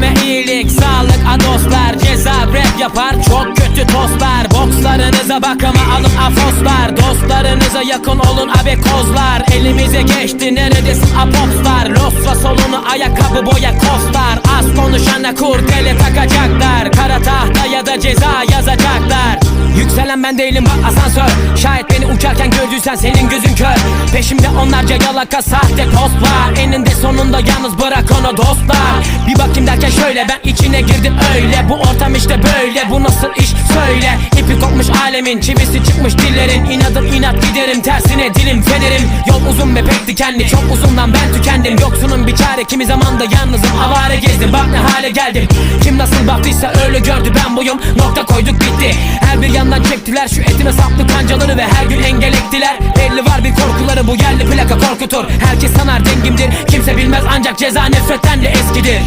Kime iyilik sağlık a dostlar. Ceza rap yapar çok kötü tostlar. Bokslarınıza bakıma alın afoslar. Dostlarınıza yakın olun abi kozlar. Elimize geçti neredesin apopslar Losva solunu ayakkabı boya kostlar. Az konuşana kurdele takacaklar. Kara tahta ya da ceza yazacaklar. Yükselen ben değilim bak asansör. Şayet beni gördüysen senin gözün kör. Peşimde onlarca yalaka sahte post var Eninde sonunda yalnız bırak onu dostlar. Bir bakayım derken şöyle ben içine girdim öyle. Bu ortam işte böyle bu nasıl iş söyle. İpi kopmuş alemin çivisi çıkmış dillerin. İnadım inat giderim tersine dilim federim Yol uzun ve pek dikenli çok uzundan ben tükendim. Yoksunun bir çare kimi zaman da yalnızım. Avare gezdim Bak ne hale geldim. Kim nasıl baktıysa öyle gördü ben buyum. Nokta koyduk bitti. Her bir yandan çektiler şu etime saplı kancaları Ve her gün engel ektiler Belli var bir korkuları bu yerli plaka korkutur. Herkes sanar dengimdir. Kimse bilmez ancak ceza nefretten de eskidir